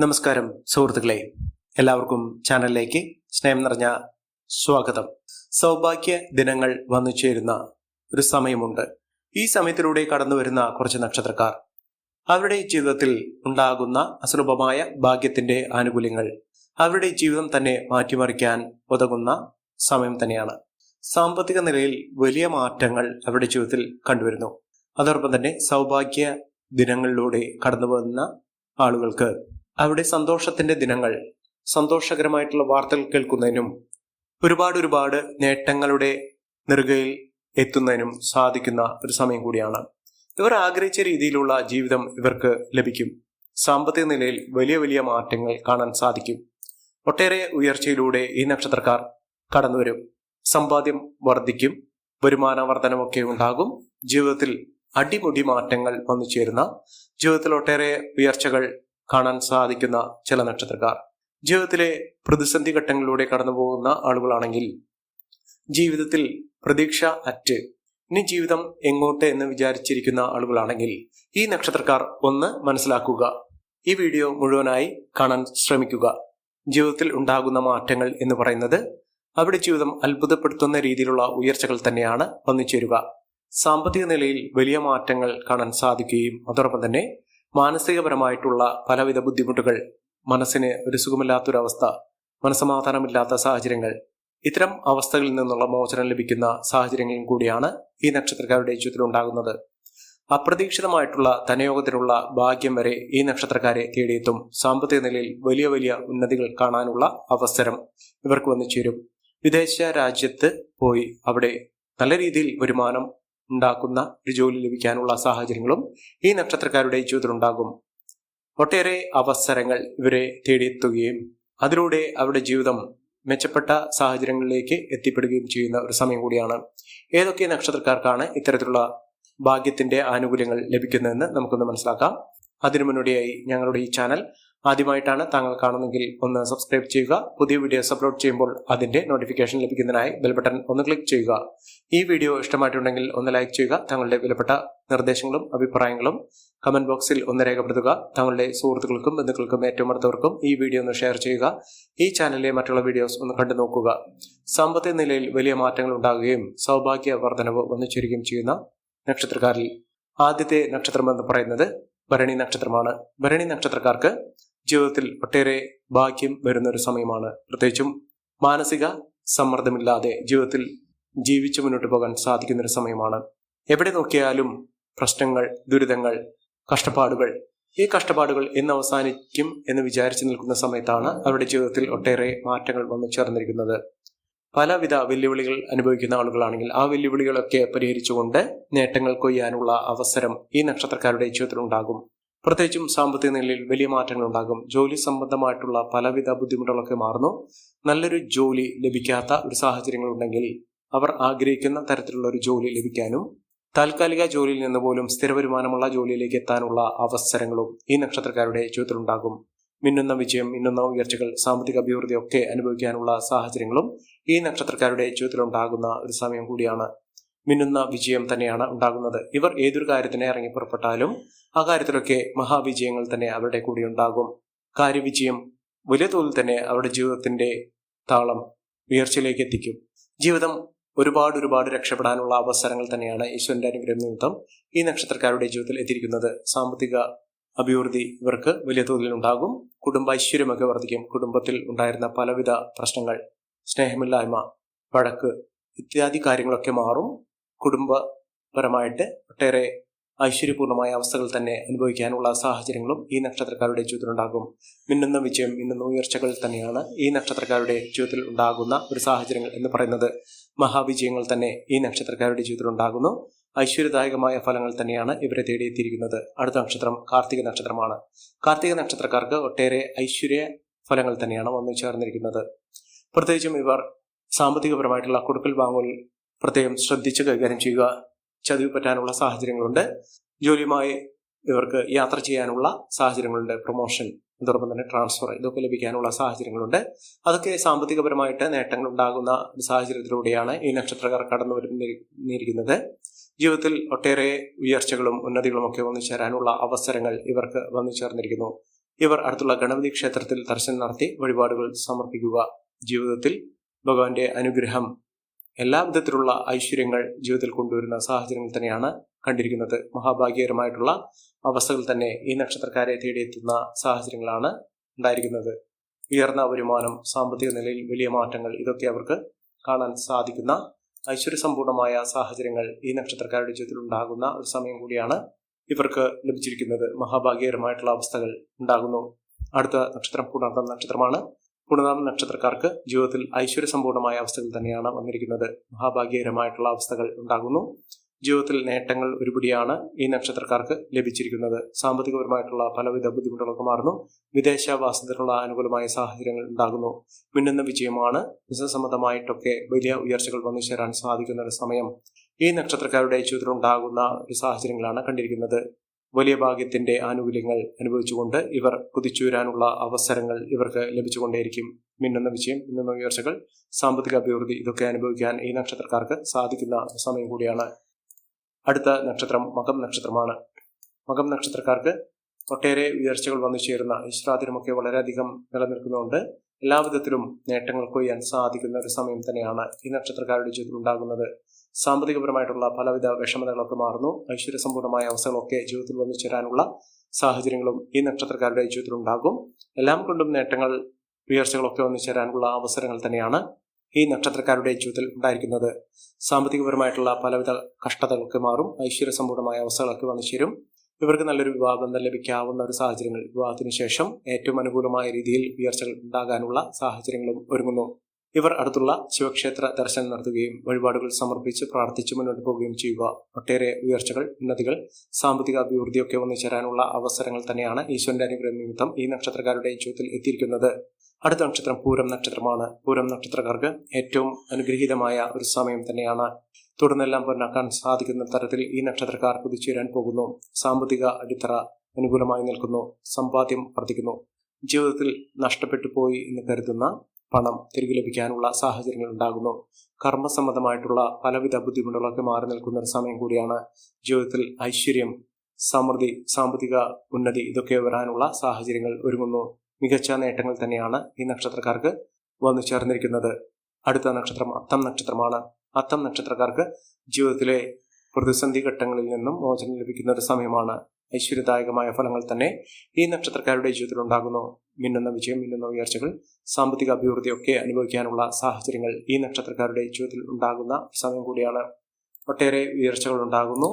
നമസ്കാരം സുഹൃത്തുക്കളെ. എല്ലാവർക്കും ചാനലിലേക്ക് സ്നേഹം നിറഞ്ഞ സ്വാഗതം. സൗഭാഗ്യ ദിനങ്ങൾ വന്നു ചേരുന്ന ഒരു സമയമുണ്ട്. ഈ സമയത്തിലൂടെ കടന്നു വരുന്ന കുറച്ച് നക്ഷത്രക്കാർ. അവരുടെ ജീവിതത്തിൽ ഉണ്ടാകുന്ന അസുലഭമായ ഭാഗ്യത്തിന്റെ ആനുകൂല്യങ്ങൾ അവരുടെ ജീവിതം തന്നെ മാറ്റിമറിക്കാൻ ഉതകുന്ന സമയം തന്നെയാണ്. സാമ്പത്തിക നിലയിൽ വലിയ മാറ്റങ്ങൾ അവരുടെ ജീവിതത്തിൽ കണ്ടുവരുന്നു. അതോടൊപ്പം തന്നെ സൗഭാഗ്യ ദിനങ്ങളിലൂടെ കടന്നു പോകുന്ന ആളുകൾക്ക് അവിടെ സന്തോഷത്തിന്റെ ദിനങ്ങൾ സന്തോഷകരമായിട്ടുള്ള വാർത്തകൾ കേൾക്കുന്നതിനും ഒരുപാട് ഒരുപാട് നേട്ടങ്ങളുടെ നെറുകയിൽ എത്തുന്നതിനും സാധിക്കുന്ന ഒരു സമയം കൂടിയാണ്. ഇവർ ആഗ്രഹിച്ച രീതിയിലുള്ള ജീവിതം ഇവർക്ക് ലഭിക്കും. സാമ്പത്തിക നിലയിൽ വലിയ വലിയ മാറ്റങ്ങൾ കാണാൻ സാധിക്കും. ഒട്ടേറെ ഉയർച്ചയിലൂടെ ഈ നക്ഷത്രക്കാർ കടന്നുവരും. സമ്പാദ്യം വർദ്ധിക്കും വരുമാന വർധനമൊക്കെ ഉണ്ടാകും. ജീവിതത്തിൽ അടിമുടി മാറ്റങ്ങൾ വന്നു ചേരുന്ന ജീവിതത്തിൽ ഒട്ടേറെ ഉയർച്ചകൾ കാണാൻ സാധിക്കുന്ന ചില നക്ഷത്രക്കാർ. ജീവിതത്തിലെ പ്രതിസന്ധി ഘട്ടങ്ങളിലൂടെ കടന്നു പോകുന്ന ആളുകളാണെങ്കിൽ ജീവിതത്തിൽ പ്രതീക്ഷ അറ്റ് ഇനി ജീവിതം എങ്ങോട്ട് എന്ന് വിചാരിച്ചിരിക്കുന്ന ആളുകളാണെങ്കിൽ ഈ നക്ഷത്രക്കാർ ഒന്ന് മനസ്സിലാക്കുക. ഈ വീഡിയോ മുഴുവനായി കാണാൻ ശ്രമിക്കുക. ജീവിതത്തിൽ ഉണ്ടാകുന്ന മാറ്റങ്ങൾ എന്ന് പറയുന്നത് അവിടെ ജീവിതം അത്ഭുതപ്പെടുത്തുന്ന രീതിയിലുള്ള ഉയർച്ചകൾ തന്നെയാണ് വന്നു ചേരുക സാമ്പത്തിക നിലയിൽ വലിയ മാറ്റങ്ങൾ കാണാൻ സാധിക്കുകയും അതോടൊപ്പം തന്നെ മാനസികപരമായിട്ടുള്ള പലവിധ ബുദ്ധിമുട്ടുകൾ മനസ്സിന് ഒരു സുഖമില്ലാത്തൊരവസ്ഥ മനസ്സമാധാനമില്ലാത്ത സാഹചര്യങ്ങൾ ഇത്തരം അവസ്ഥകളിൽ നിന്നുള്ള മോചനം ലഭിക്കുന്ന സാഹചര്യങ്ങളും കൂടിയാണ് ഈ നക്ഷത്രക്കാരുടെ ജീവിതത്തിൽ ഉണ്ടാകുന്നത്. അപ്രതീക്ഷിതമായിട്ടുള്ള തനയോഗത്തിലുള്ള ഭാഗ്യം വരെ ഈ നക്ഷത്രക്കാരെ തേടിയെത്തും. സാമ്പത്തിക നിലയിൽ വലിയ വലിയ ഉന്നതികൾ കാണാനുള്ള അവസരം ഇവർക്ക് വന്നു ചേരും. വിദേശ രാജ്യത്ത് പോയി അവിടെ നല്ല രീതിയിൽ വരുമാനം ഉണ്ടാക്കുന്ന ഒരു ജോലി ലഭിക്കാനുള്ള സാഹചര്യങ്ങളും ഈ നക്ഷത്രക്കാരുടെ ജീവിതത്തിലുണ്ടാകും. ഒട്ടേറെ അവസരങ്ങൾ ഇവരെ തേടിയെത്തുകയും അതിലൂടെ അവരുടെ ജീവിതം മെച്ചപ്പെട്ട സാഹചര്യങ്ങളിലേക്ക് എത്തിപ്പെടുകയും ചെയ്യുന്ന ഒരു സമയം കൂടിയാണ്. ഏതൊക്കെ നക്ഷത്രക്കാർക്കാണ് ഇത്തരത്തിലുള്ള ഭാഗ്യത്തിന്റെ ആനുകൂല്യങ്ങൾ ലഭിക്കുന്നതെന്ന് നമുക്കൊന്ന് മനസ്സിലാക്കാം. അതിനു മുന്നോടിയായി ഞങ്ങളുടെ ഈ ചാനൽ ആദ്യമായിട്ടാണ് താങ്കൾ കാണുന്നെങ്കിൽ ഒന്ന് സബ്സ്ക്രൈബ് ചെയ്യുക. പുതിയ വീഡിയോസ് അപ്ലോഡ് ചെയ്യുമ്പോൾ അതിന്റെ നോട്ടിഫിക്കേഷൻ ലഭിക്കുന്നതിനായി ബെൽ ബട്ടൺ ഒന്ന് ക്ലിക്ക് ചെയ്യുക. ഈ വീഡിയോ ഇഷ്ടമായിട്ടുണ്ടെങ്കിൽ ഒന്ന് ലൈക്ക് ചെയ്യുക. താങ്കളുടെ വിലപ്പെട്ട നിർദ്ദേശങ്ങളും അഭിപ്രായങ്ങളും കമന്റ് ബോക്സിൽ ഒന്ന് രേഖപ്പെടുത്തുക. താങ്കളുടെ സുഹൃത്തുക്കൾക്കും ബന്ധുക്കൾക്കും ഏറ്റവും അടുത്തവർക്കും ഈ വീഡിയോ ഒന്ന് ഷെയർ ചെയ്യുക. ഈ ചാനലിലെ മറ്റുള്ള വീഡിയോസ് ഒന്ന് കണ്ടു നോക്കുക. സാമ്പത്തിക നിലയിൽ വലിയ മാറ്റങ്ങൾ ഉണ്ടാകുകയും സൗഭാഗ്യ വർധനവ് വന്നു ചേരുകയും ചെയ്യുന്ന നക്ഷത്രക്കാരിൽ ആദ്യത്തെ നക്ഷത്രം എന്ന് പറയുന്നത് ഭരണി നക്ഷത്രമാണ്. ഭരണി നക്ഷത്രക്കാർക്ക് ജീവിതത്തിൽ ഒട്ടേറെ ഭാഗ്യം വരുന്ന ഒരു സമയമാണ്. പ്രത്യേകിച്ചും മാനസിക സമ്മർദ്ദമില്ലാതെ ജീവിതത്തിൽ ജീവിച്ചു മുന്നോട്ട് പോകാൻ സാധിക്കുന്ന ഒരു സമയമാണ്. എവിടെ നോക്കിയാലും പ്രശ്നങ്ങൾ ദുരിതങ്ങൾ കഷ്ടപ്പാടുകൾ ഈ കഷ്ടപ്പാടുകൾ എന്ന് അവസാനിക്കും എന്ന് വിചാരിച്ചു നിൽക്കുന്ന സമയത്താണ് അവരുടെ ജീവിതത്തിൽ ഒട്ടേറെ മാറ്റങ്ങൾ വന്നു ചേർന്നിരിക്കുന്നത്. പലവിധ വെല്ലുവിളികൾ അനുഭവിക്കുന്ന ആളുകളാണെങ്കിൽ ആ വെല്ലുവിളികളൊക്കെ പരിഹരിച്ചുകൊണ്ട് നേട്ടങ്ങൾ കൊയ്യാനുള്ള അവസരം ഈ നക്ഷത്രക്കാരുടെ ജീവിതത്തിൽ ഉണ്ടാകും. പ്രത്യേകിച്ചും സാമ്പത്തിക നിലയിൽ വലിയ മാറ്റങ്ങൾ ഉണ്ടാകും ജോലി സംബന്ധമായിട്ടുള്ള പലവിധ ബുദ്ധിമുട്ടുകളൊക്കെ മാറുന്നു. നല്ലൊരു ജോലി ലഭിക്കാത്ത ഒരു സാഹചര്യങ്ങൾ ഉണ്ടെങ്കിൽ അവർ ആഗ്രഹിക്കുന്ന തരത്തിലുള്ള ഒരു ജോലി ലഭിക്കാനും താൽക്കാലിക ജോലിയിൽ നിന്ന് പോലും സ്ഥിര വരുമാനമുള്ള ജോലിയിലേക്ക് എത്താനുള്ള അവസരങ്ങളും ഈ നക്ഷത്രക്കാരുടെ ജീവിതത്തിലുണ്ടാകും മിന്നുന്ന വിജയം മിന്നുന്ന ഉയർച്ചകൾ സാമ്പത്തിക അഭിവൃദ്ധി ഒക്കെ അനുഭവിക്കാനുള്ള സാഹചര്യങ്ങളും ഈ നക്ഷത്രക്കാരുടെ ജീവിതത്തിൽ ഉണ്ടാകുന്ന ഒരു സമയം കൂടിയാണ്. മിന്നുന്ന വിജയം തന്നെയാണ് ഉണ്ടാകുന്നത്. ഇവർ ഏതൊരു കാര്യത്തിന് ഇറങ്ങി പുറപ്പെട്ടാലും ആ കാര്യത്തിലൊക്കെ മഹാവിജയങ്ങൾ തന്നെ അവരുടെ കൂടെ ഉണ്ടാകും. കാര്യവിജയം വലിയ തോതിൽ തന്നെ അവരുടെ ജീവിതത്തിന്റെ താളം ഉയർച്ചയിലേക്ക് എത്തിക്കും. ജീവിതം ഒരുപാട് ഒരുപാട് രക്ഷപ്പെടാനുള്ള അവസരങ്ങൾ തന്നെയാണ് ഈശ്വരന്റെ അനുഗ്രഹം നിമിത്തം ഈ നക്ഷത്രക്കാരുടെ ജീവിതത്തിൽ എത്തിയിരിക്കുന്നത്. സാമ്പത്തിക അഭിവൃദ്ധി ഇവർക്ക് വലിയ തോതിൽ ഉണ്ടാകും. കുടുംബ ഐശ്വര്യമൊക്കെ വർദ്ധിക്കും. കുടുംബത്തിൽ ഉണ്ടായിരുന്ന പലവിധ പ്രശ്നങ്ങൾ സ്നേഹമില്ലായ്മ വഴക്ക് ഇത്യാദി കാര്യങ്ങളൊക്കെ മാറും. കുടുംബപരമായിട്ട് ഒട്ടേറെ ഐശ്വര്യപൂർണമായ അവസ്ഥകൾ തന്നെ അനുഭവിക്കാനുള്ള സാഹചര്യങ്ങളും ഈ നക്ഷത്രക്കാരുടെ ജീവിതത്തിൽ ഉണ്ടാകും. മിന്നുന്ന വിജയം മിന്നുന്ന ഉയർച്ചകൾ തന്നെയാണ് ഈ നക്ഷത്രക്കാരുടെ ജീവിതത്തിൽ ഉണ്ടാകുന്ന ഒരു സാഹചര്യങ്ങൾ എന്ന് പറയുന്നത്. മഹാവിജയങ്ങൾ തന്നെ ഈ നക്ഷത്രക്കാരുടെ ജീവിതത്തിൽ ഉണ്ടാകുന്നു. ഐശ്വര്യദായകമായ ഫലങ്ങൾ തന്നെയാണ് ഇവരെ തേടിയെത്തിയിരിക്കുന്നത്. അടുത്ത നക്ഷത്രം കാർത്തിക നക്ഷത്രമാണ്. കാർത്തിക നക്ഷത്രക്കാർക്ക് ഒട്ടേറെ ഐശ്വര്യ ഫലങ്ങൾ തന്നെയാണ് വന്നു ചേർന്നിരിക്കുന്നത്. പ്രത്യേകിച്ചും ഇവർ സാമ്പത്തികപരമായിട്ടുള്ള കൊടുക്കൽ വാങ്ങൽ പ്രത്യേകം ശ്രദ്ധിച്ച് കൈകാര്യം ചെയ്യുക. ചതിവ് പറ്റാനുള്ള സാഹചര്യങ്ങളുണ്ട്. ജോലിയുമായി ഇവർക്ക് യാത്ര ചെയ്യാനുള്ള സാഹചര്യങ്ങളുണ്ട്. പ്രൊമോഷൻ അതോടൊപ്പം തന്നെ ട്രാൻസ്ഫർ ഇതൊക്കെ ലഭിക്കാനുള്ള സാഹചര്യങ്ങളുണ്ട്. അതൊക്കെ സാമ്പത്തികപരമായിട്ട് നേട്ടങ്ങൾ ഉണ്ടാകുന്ന സാഹചര്യത്തിലൂടെയാണ് ഈ നക്ഷത്രക്കാർ കടന്നു വരുന്നിരിക്കുന്നത് ജീവിതത്തിൽ ഒട്ടേറെ ഉയർച്ചകളും ഉന്നതികളും ഒക്കെ വന്നു ചേരാനുള്ള അവസരങ്ങൾ ഇവർക്ക് വന്നു ചേർന്നിരിക്കുന്നു. ഇവർ അടുത്തുള്ള ഗണപതി ക്ഷേത്രത്തിൽ ദർശനം നടത്തി വഴിപാടുകൾ സമർപ്പിക്കുക. ജീവിതത്തിൽ ഭഗവാന്റെ അനുഗ്രഹം എല്ലാ വിധത്തിലുള്ള ഐശ്വര്യങ്ങൾ ജീവിതത്തിൽ കൊണ്ടുവരുന്ന സാഹചര്യങ്ങൾ തന്നെയാണ് കണ്ടിരിക്കുന്നത്. മഹാഭാഗ്യകരമായിട്ടുള്ള അവസ്ഥകൾ തന്നെ ഈ നക്ഷത്രക്കാരെ തേടിയെത്തുന്ന സാഹചര്യങ്ങളാണ് ഉണ്ടായിരിക്കുന്നത്. ഉയർന്ന വരുമാനം സാമ്പത്തിക നിലയിൽ വലിയ മാറ്റങ്ങൾ ഇതൊക്കെ അവർക്ക് കാണാൻ സാധിക്കുന്ന ഐശ്വര്യസമ്പൂർണമായ സാഹചര്യങ്ങൾ ഈ നക്ഷത്രക്കാരുടെ ജീവിതത്തിൽ ഉണ്ടാകുന്ന ഒരു സമയം കൂടിയാണ് ഇവർക്ക് ലഭിച്ചിരിക്കുന്നത്. മഹാഭാഗ്യകരമായിട്ടുള്ള അവസ്ഥകൾ ഉണ്ടാകുന്നു. അടുത്ത നക്ഷത്രം പൂർണ നക്ഷത്രമാണ്. പുണർന്നം നക്ഷത്രക്കാർക്ക് ജീവിതത്തിൽ ഐശ്വര്യസമ്പൂർണമായ അവസ്ഥകൾ തന്നെയാണ് വന്നിരിക്കുന്നത്. മഹാഭാഗ്യകരമായിട്ടുള്ള അവസ്ഥകൾ ഉണ്ടാകുന്നു. ജീവിതത്തിൽ നേട്ടങ്ങൾ ഒരുപടിയാണ് ഈ നക്ഷത്രക്കാർക്ക് ലഭിച്ചിരിക്കുന്നത്. സാമ്പത്തികപരമായിട്ടുള്ള പലവിധ ബുദ്ധിമുട്ടുകളൊക്കെ മാറുന്നു. വിദേശവാസത്തിനുള്ള അനുകൂലമായ സാഹചര്യങ്ങൾ ഉണ്ടാകുന്നു. മിന്നുന്ന വിജയമാണ്. ബിസിനസ് സംബന്ധമായിട്ടൊക്കെ വലിയ ഉയർച്ചകൾ വന്നു ചേരാൻ സാധിക്കുന്ന ഒരു സമയം. ഈ നക്ഷത്രക്കാരുടെ ജീവിതത്തിൽ ഉണ്ടാകുന്ന ഒരു സാഹചര്യങ്ങളാണ് കണ്ടിരിക്കുന്നത്. വലിയ ഭാഗ്യത്തിന്റെ ആനുകൂല്യങ്ങൾ അനുഭവിച്ചുകൊണ്ട് ഇവർ കുതിച്ചുയരാനുള്ള അവസരങ്ങൾ ഇവർക്ക് ലഭിച്ചുകൊണ്ടേയിരിക്കും. മിന്നുന്ന വിജയം മിന്നുന്ന ഉയർച്ചകൾ സാമ്പത്തിക അഭിവൃദ്ധി ഇതൊക്കെ അനുഭവിക്കാൻ ഈ നക്ഷത്രക്കാർക്ക് സാധിക്കുന്ന സമയം കൂടിയാണ്. അടുത്ത നക്ഷത്രം മകം നക്ഷത്രമാണ്. മകം നക്ഷത്രക്കാർക്ക് ഒട്ടേറെ ഉയർച്ചകൾ വന്നു ചേരുന്ന ഈശ്വരാതിരമൊക്കെ വളരെയധികം നിലനിൽക്കുന്നുണ്ട്. എല്ലാ വിധത്തിലും നേട്ടങ്ങൾ കൊയ്യാൻ സാധിക്കുന്ന ഒരു സമയം തന്നെയാണ് ഈ നക്ഷത്രക്കാരുടെ ജീവിതത്തിൽ ഉണ്ടാകുന്നത്. സാമ്പത്തികപരമായിട്ടുള്ള പലവിധ വിഷമതകളൊക്കെ മാറുന്നു. ഐശ്വര്യസമ്പൂർണമായ അവസ്ഥകളൊക്കെ ജീവിതത്തിൽ വന്നു ചേരാനുള്ള സാഹചര്യങ്ങളും ഈ നക്ഷത്രക്കാരുടെ ജീവിതത്തിൽ ഉണ്ടാകും. എല്ലാം കൊണ്ടും നേട്ടങ്ങൾ ഉയർച്ചകളൊക്കെ വന്നു ചേരാനുള്ള അവസരങ്ങൾ തന്നെയാണ് ഈ നക്ഷത്രക്കാരുടെ ജീവിതത്തിൽ ഉണ്ടായിരിക്കുന്നത്. സാമ്പത്തികപരമായിട്ടുള്ള പലവിധ കഷ്ടതകളൊക്കെ മാറും. ഐശ്വര്യസമ്പൂർണമായ അവസ്ഥകളൊക്കെ വന്നു ചേരും. ഇവർക്ക് നല്ലൊരു വിവാഹബന്ധം ലഭിക്കാവുന്ന ഒരു സാഹചര്യങ്ങൾ വിവാഹത്തിന് ശേഷം ഏറ്റവും അനുകൂലമായ രീതിയിൽ ഉയർച്ചകൾ ഉണ്ടാകാനുള്ള സാഹചര്യങ്ങളും ഒരുങ്ങുന്നു. ഇവർ അടുത്തുള്ള ശിവക്ഷേത്ര ദർശനം നടത്തുകയും വഴിപാടുകൾ സമർപ്പിച്ച് പ്രാർത്ഥിച്ച് മുന്നോട്ട് പോവുകയും ചെയ്യുക. ഒട്ടേറെ ഉയർച്ചകൾ ഉന്നതികൾ സാമ്പത്തിക അഭിവൃദ്ധിയൊക്കെ വന്നു ചേരാനുള്ള അവസരങ്ങൾ തന്നെയാണ് ഈശ്വരന്റെ അനുഗ്രഹം നിമിത്തം ഈ നക്ഷത്രക്കാരുടെ ജീവിതത്തിൽ എത്തിയിരിക്കുന്നത്. അടുത്ത നക്ഷത്രം പൂരം നക്ഷത്രമാണ്. പൂരം നക്ഷത്രക്കാർക്ക് ഏറ്റവും അനുഗ്രഹീതമായ ഒരു സമയം തന്നെയാണ്. തുടർന്നെല്ലാം പൊന്നാക്കാൻ സാധിക്കുന്ന തരത്തിൽ ഈ നക്ഷത്രക്കാർ കുതിച്ചുയരാൻ പോകുന്നു. സാമ്പത്തിക അടിത്തറ അനുകൂലമായി നിൽക്കുന്നു. സമ്പാദ്യം വർദ്ധിക്കുന്നു. ജീവിതത്തിൽ നഷ്ടപ്പെട്ടു പോയി എന്ന് കരുതുന്ന പണം തിരികെ ലഭിക്കാനുള്ള സാഹചര്യങ്ങൾ ഉണ്ടാകുന്നു. കർമ്മസംബന്ധമായിട്ടുള്ള പലവിധ ബുദ്ധിമുട്ടുകളൊക്കെ മാറി നിൽക്കുന്ന ഒരു സമയം കൂടിയാണ് ജീവിതത്തിൽ ഐശ്വര്യം സമൃദ്ധി സാമ്പത്തിക ഉന്നതി ഇതൊക്കെ വരാനുള്ള സാഹചര്യങ്ങൾ ഒരുങ്ങുന്നു. മികച്ച നേട്ടങ്ങൾ തന്നെയാണ് ഈ നക്ഷത്രക്കാർക്ക് വന്നു ചേർന്നിരിക്കുന്നത്. അടുത്ത നക്ഷത്രം അത്തം നക്ഷത്രമാണ്. അത്തം നക്ഷത്രക്കാർക്ക് ജീവിതത്തിലെ പ്രതിസന്ധി ഘട്ടങ്ങളിൽ നിന്നും മോചനം ലഭിക്കുന്ന ഒരു സമയമാണ്. ഐശ്വര്യദായകമായ ഫലങ്ങൾ തന്നെ ഈ നക്ഷത്രക്കാരുടെ ജീവിതത്തിൽ ഉണ്ടാകുന്നു. മിന്നുന്ന വിജയം മിന്നുന്ന ഉയർച്ചകൾ സാമ്പത്തിക അഭിവൃദ്ധിയൊക്കെ അനുഭവിക്കാനുള്ള സാഹചര്യങ്ങൾ ഈ നക്ഷത്രക്കാരുടെ ജീവിതത്തിൽ ഉണ്ടാകുന്ന സമയം കൂടിയാണ്. ഒട്ടേറെ ഉയർച്ചകൾ ഉണ്ടാകുന്നു.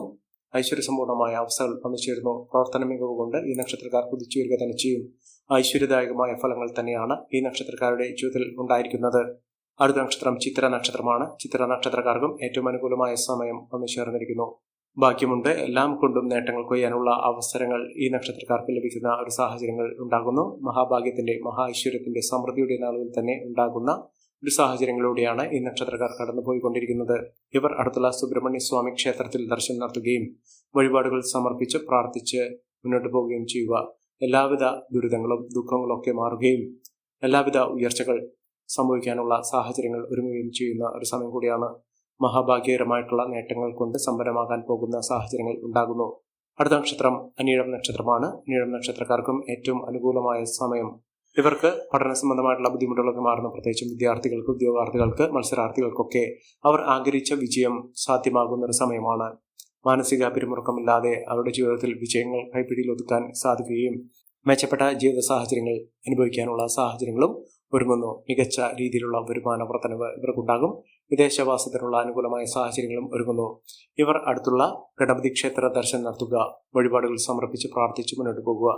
ഐശ്വര്യസമ്പൂർണമായ അവസ്ഥകൾ വന്നു ചേരുന്നു. പ്രവർത്തന മികവ് കൊണ്ട് ഈ നക്ഷത്രക്കാർ കുതിച്ചു വരിക തന്നെ ചെയ്യും. ഐശ്വര്യദായകമായ ഫലങ്ങൾ തന്നെയാണ് ഈ നക്ഷത്രക്കാരുടെ ജീവിതത്തിൽ ഉണ്ടായിരിക്കുന്നത്. അടുത്ത നക്ഷത്രം ചിത്ര നക്ഷത്രമാണ്. ചിത്ര നക്ഷത്രക്കാർക്കും ഏറ്റവും അനുകൂലമായ സമയം വന്നു ചേർന്നിരിക്കുന്നു. ബാക്കിയുമുണ്ട് എല്ലാം കൊണ്ടും നേട്ടങ്ങൾ കൊയ്യാനുള്ള അവസരങ്ങൾ ഈ നക്ഷത്രക്കാർക്ക് ലഭിക്കുന്ന ഒരു സാഹചര്യങ്ങൾ ഉണ്ടാകുന്നു. മഹാഭാഗ്യത്തിന്റെ മഹാ ഐശ്വര്യത്തിന്റെ സമൃദ്ധിയുടെ നാളുകൾ തന്നെ ഉണ്ടാകുന്ന ഒരു സാഹചര്യങ്ങളിലൂടെയാണ് ഈ നക്ഷത്രക്കാർ കടന്നുപോയിക്കൊണ്ടിരിക്കുന്നത്. ഇവർ അടുത്തുള്ള സുബ്രഹ്മണ്യ സ്വാമി ക്ഷേത്രത്തിൽ ദർശനം നടത്തുകയും വഴിപാടുകൾ സമർപ്പിച്ച് പ്രാർത്ഥിച്ച് മുന്നോട്ട് പോവുകയും ചെയ്യുക. എല്ലാവിധ ദുരിതങ്ങളും ദുഃഖങ്ങളും ഒക്കെ മാറുകയും എല്ലാവിധ ഉയർച്ചകൾ സംഭവിക്കാനുള്ള സാഹചര്യങ്ങൾ ഒരുങ്ങുകയും ചെയ്യുന്ന ഒരു സമയം കൂടിയാണ് മഹാഭാഗ്യകരമായിട്ടുള്ള നേട്ടങ്ങൾ കൊണ്ട് സമ്പന്നമാകാൻ പോകുന്ന സാഹചര്യങ്ങൾ ഉണ്ടാകുന്നു. അടുത്ത നക്ഷത്രം അനീഴം നക്ഷത്രമാണ്. അനീഴം നക്ഷത്രക്കാർക്കും ഏറ്റവും അനുകൂലമായ സമയം. ഇവർക്ക് പഠന സംബന്ധമായിട്ടുള്ള ബുദ്ധിമുട്ടുകളൊക്കെ മാറുന്നു. പ്രത്യേകിച്ചും വിദ്യാർത്ഥികൾക്ക് ഉദ്യോഗാർത്ഥികൾക്ക് മത്സരാർത്ഥികൾക്കൊക്കെ അവർ ആഗ്രഹിച്ച വിജയം സാധ്യമാകുന്ന ഒരു സമയമാണ്. മാനസിക പിരിമുറുക്കമില്ലാതെ അവരുടെ ജീവിതത്തിൽ വിജയങ്ങൾ കൈപ്പിടിയിൽ ഒതുക്കാൻ സാധിക്കുകയും മെച്ചപ്പെട്ട ജീവിത സാഹചര്യങ്ങൾ അനുഭവിക്കാനുള്ള സാഹചര്യങ്ങളും ഒരുങ്ങുന്നു. മികച്ച രീതിയിലുള്ള വരുമാന വർധനവ് ഇവർക്കുണ്ടാകും. വിദേശവാസത്തിനുള്ള അനുകൂലമായ സാഹചര്യങ്ങളും ഒരുങ്ങുന്നു. ഇവർ അടുത്തുള്ള ഗണപതി ക്ഷേത്ര ദർശനം നടത്തുക വഴിപാടുകൾ സമർപ്പിച്ച് പ്രാർത്ഥിച്ച് മുന്നോട്ട് പോകുക.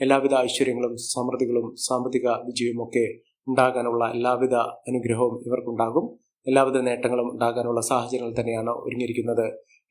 എല്ലാവിധ ഐശ്വര്യങ്ങളും സമൃദ്ധികളും സാമ്പത്തിക വിജയവുമൊക്കെ ഉണ്ടാകാനുള്ള എല്ലാവിധ അനുഗ്രഹവും ഇവർക്കുണ്ടാകും. എല്ലാവിധ നേട്ടങ്ങളും ഉണ്ടാകാനുള്ള സാഹചര്യങ്ങൾ തന്നെയാണ് ഒരുങ്ങിയിരിക്കുന്നത്.